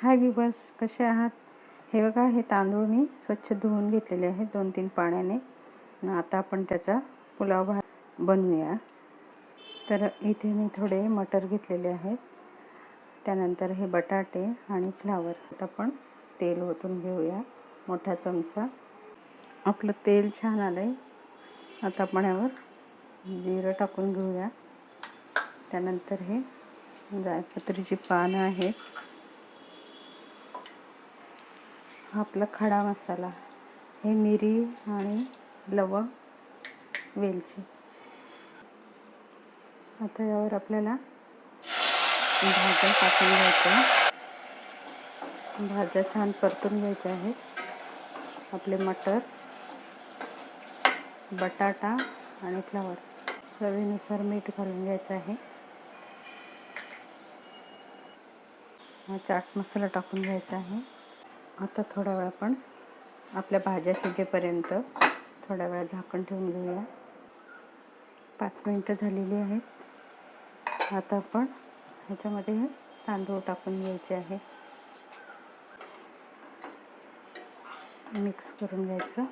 हाय weavers कसे आहात? हे बघा हे तांदूळ मी स्वच्छ धुवून घेतलेले आहेत दोन तीन पाण्याने आता आपण त्याचा पुलाव भात बनवूया. तर इथे मी थोडे मटर घेतलेले आहेत. त्यानंतर हे बटाटे आणि फ्लावर. आता आपण तेल ओतून घेऊया मोठा चमचा. आपलं तेल छान आलं आहे आता आपण यावर जिरं टाकून घेऊया. त्यानंतर हे जायपत्रीची पानं आहेत. हा आपला खडा मसाला हे मिरी आणि लवंग वेलची. आता यावर आपल्याला भाज्या टाकून घ्यायच्या. भाज्या छान परतून घ्यायच्या आहेत. आपले मटर बटाटा आणि फ्लावर. चवीनुसार मीठ घालून घ्यायचं आहे. हा चाट मसाला टाकून घ्यायचा आहे. आता थोडा वेळ आपण आपल्या भाज्या शिजेपर्यंत थोड्या वेळ झाकण ठेवून घेऊया. पाच मिनटं झालेली आहेत. आता आपण ह्याच्यामध्ये तांदूळ टाकून घ्यायचे आहे. मिक्स करून घ्यायचं.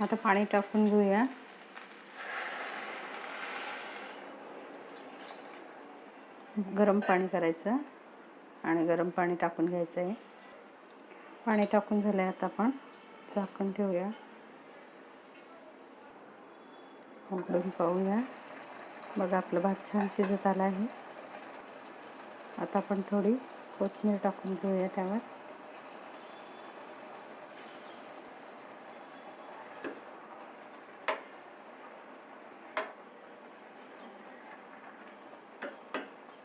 आता पाणी टाकून घेऊया. गरम पाणी करायचं आणि गरम पाणी टाकून घ्यायचं आहे पाणी टाकून झालं आहे आता आपण झाकून ठेवूया. उघडून पाहूया. बघा आपलं भात छान शिजत आला आहे. आता आपण थोडी कोथिंबीर टाकून घेऊया त्यावर.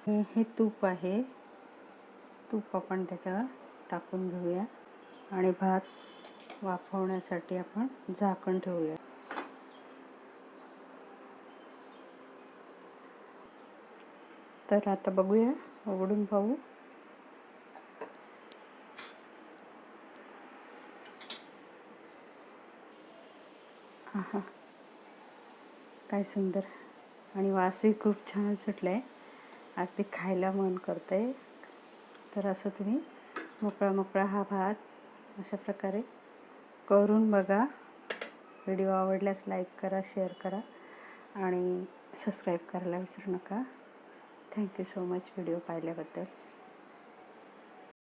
हे तूप आहे. तूप आपण त्याच्यावर टाकून घेऊया. आणि भात वाफवण्यासाठी आपण झाकण ठेवूया. तर आता बघूया उघडून पाहू. हा काय सुंदर आणि वासही खूप छान सुटला आहे अगदी खायला मन करतं आहे तर असं तुम्ही मोकळा मोकळा हा भात अशा प्रकारे करून बघा. व्हिडिओ आवडल्यास लाईक करा शेअर करा आणि सबस्क्राईब करायला विसरू नका. थँक्यू सो मच व्हिडिओ पाहिल्याबद्दल.